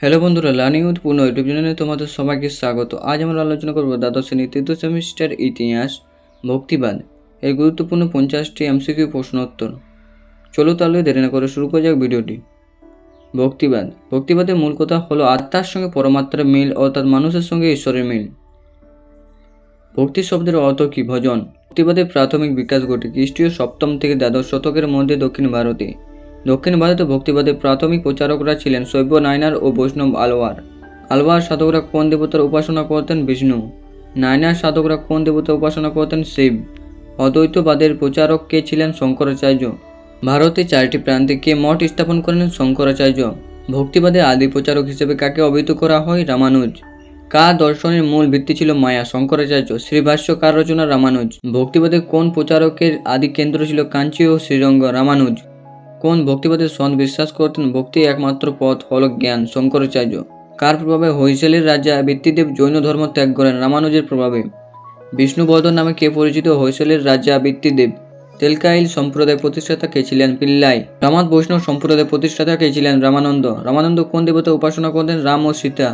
Hello বন্ধুরা learning with পূর্ণ YouTube চ্যানেলে তোমাদের সবাইকে স্বাগত। আজ আমরা আলোচনা করব দ্বাদশ শ্রেণি তৃতীয় সেমিস্টার ইতিহাস, ভক্তিবাদ এর গুরুত্বপূর্ণ পঞ্চাশটি এমসিকিউ প্রশ্নোত্তর চলো তাহলে দেরি না করে শুরু করা যাক ভিডিওটি। ভক্তিবাদ, ভক্তিবাদের মূল কথা হলো আত্মার সঙ্গে পরমাত্মার মিল অর্থাৎ মানুষের সঙ্গে ঈশ্বরের মিল। ভক্তি শব্দের অর্থ কি? ভজন। ভক্তিবাদের প্রাথমিক বিকাশ ঘটে খ্রিস্টীয় সপ্তম থেকে দ্বাদশ শতকের মধ্যে দক্ষিণ ভারতে। দক্ষিণ ভারতে ভক্তিবাদের প্রাথমিক প্রচারকরা ছিলেন শৈব নায়নার ও বৈষ্ণব আলওয়ার আলওয়ার সাধকরা কোন দেবতার উপাসনা করতেন? বিষ্ণু। নায়নার সাধকরা কোন দেবতার উপাসনা করতেন? শিব। অদ্বৈতবাদের প্রচারক কে ছিলেন? শঙ্করাচার্য। ভারতে চারটি প্রান্তে কে মঠ স্থাপন করেন? শঙ্করাচার্য। ভক্তিবাদের আদি প্রচারক হিসেবে কাকে অভিহিত করা হয়? রামানুজ। কার দর্শনের মূল ভিত্তি ছিল মায়া? শঙ্করাচার্য। শ্রীভাষ্য কার রচনা? রামানুজ। ভক্তিবাদের কোন প্রচারকের আদি কেন্দ্র ছিল? কাঞ্চি ও শ্রীরঙ্গ? রামানুজ। কোন ভক্তিবাদের সন বিশ্বাস করতেন ভক্তি একমাত্র পথ হল জ্ঞান, শঙ্করাচার্য। কার প্রভাবে হৈসেলের রাজা বৃত্তিদেব জৈন ধর্ম ত্যাগ করেন? রামানুজের প্রভাবে। বিষ্ণুবর্ধন নামে কে পরিচিত হৈসেলের রাজা বৃত্তিদেব তেলকাইল সম্প্রদায় প্রতিষ্ঠাতা কে ছিলেন পিল্লাই? রামাত বৈষ্ণব সম্প্রদায় প্রতিষ্ঠাতা কে ছিলেন রামানন্দ? রামানন্দ কোন দেবতা উপাসনা করতেন রাম ও সীতা।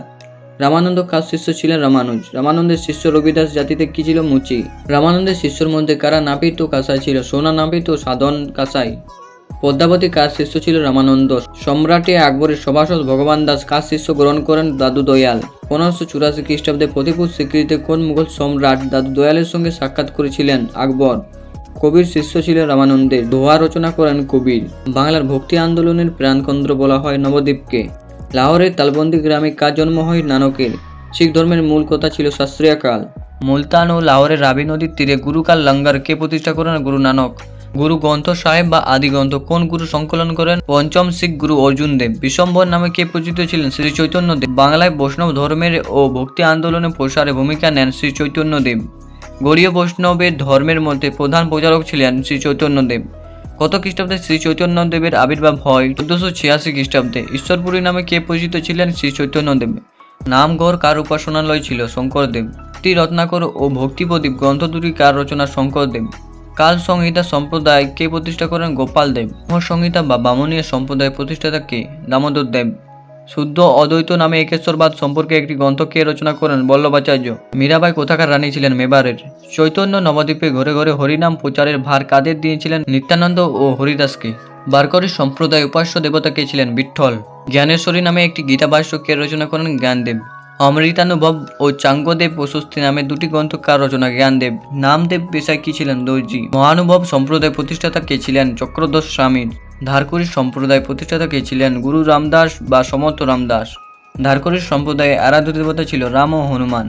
রামানন্দ কার শিষ্য ছিলেন রামানুজ? রামানন্দের শিষ্য রবিদাস জাতিতে কি ছিল মুচি? রামানন্দের শিষ্যর মধ্যে কারা নাপিত ও কাসাই ছিল? সোনা নাপিত ও সাধন কাসাই। পদ্মাবতী কার শিষ্য ছিল রামানন্দ। সম্রাটে আকবরের সভাসদ ভগবান দাস কার শিষ্য গ্রহণ করেন দাদু দয়াল। পনেরোশো চুরাশি খ্রিস্টাব্দে প্রতিপুর স্বীকৃতিতে কোন মুঘল সম্রাট দাদু দয়ালের সঙ্গে সাক্ষাৎ করেছিলেন আকবর? কবির শিষ্য ছিলেন রামানন্দের দোহা রচনা করেন কবির। বাংলার ভক্তি আন্দোলনের প্রাণকেন্দ্র বলা হয় নবদ্বীপকে। লাহোরের তালবন্দি গ্রামে কার জন্ম হয় নানকের? শিখ ধর্মের মূল কথা ছিল শাস্ত্রীয় কাল মুলতান ও লাহোরের রাবি নদীর তীরে গুরুকাল লঙ্গার কে প্রতিষ্ঠা করেন গুরু নানক। গুরু গ্রন্থ সাহেব বা আদি গ্রন্থ কোন গুরু সংকলন করেন? পঞ্চম শিখ গুরু অর্জুন দেব। বিশম্বর নামে কে পরিচিত ছিলেন? শ্রী চৈতন্য দেব। বাংলায় বৈষ্ণব ধর্মের ও ভক্তি আন্দোলনে প্রসারে ভূমিকা নেন শ্রী চৈতন্য দেব। গৌরীয় বৈষ্ণবের ধর্মের মধ্যে প্রধান প্রচারক ছিলেন শ্রী চৈতন্য দেব। কত খ্রিস্টাব্দে শ্রী চৈতন্য দেবের আবির্ভাব হয়? চোদ্দশো ছিয়াশি খ্রিস্টাব্দে। ঈশ্বরপুরী নামে কে পরিচিত ছিলেন? শ্রী চৈতন্য দেব। নামঘর কার উপাসনালয় ছিল? শঙ্করদেব ভক্তি রত্নাকর ও ভক্তিপ্রদীপ গ্রন্থ দুটি কার রচনা? শঙ্করদেব কাল সংহিতা সম্প্রদায় কে প্রতিষ্ঠা করেন গোপাল দেব। সংহিতা বা বামনীয় সম্প্রদায় প্রতিষ্ঠাতা কে? দামোদর দেব। শুদ্ধ অদ্বৈত নামে একেশ্বরবাদ সম্পর্কে একটি গ্রন্থ কে রচনা করেন বল্লভাচার্য? মীরাবাই কোথাকার রানী ছিলেন মেবারের? চৈতন্য নবদ্বীপে ঘরে ঘরে হরিনাম প্রচারের ভার কাদের দিয়েছিলেন নিত্যানন্দ ও হরিদাসকে বারকরি সম্প্রদায় উপাস্য দেবতা কে ছিলেন বিঠ্ঠল? জ্ঞানেশ্বরী নামে একটি গীতাভাষ্য কে রচনা করেন জ্ঞানদেব। অমৃতানুভব ও চাঙ্গদেব প্রশস্তি নামে দুটি গ্রন্থকার রচনা, জ্ঞানদেব। নামদেব পেশায় কি ছিলেন দর্জি? মহানুভব সম্প্রদায় প্রতিষ্ঠাতা কে ছিলেন চক্রদোষ স্বামীর? ধারকুরি সম্প্রদায় প্রতিষ্ঠাতা কে ছিলেন গুরু রামদাস বা সমর্থ রামদাস? ধারকুরি সম্প্রদায়ে আরাধ্য দেবতা ছিল রাম ও হনুমান।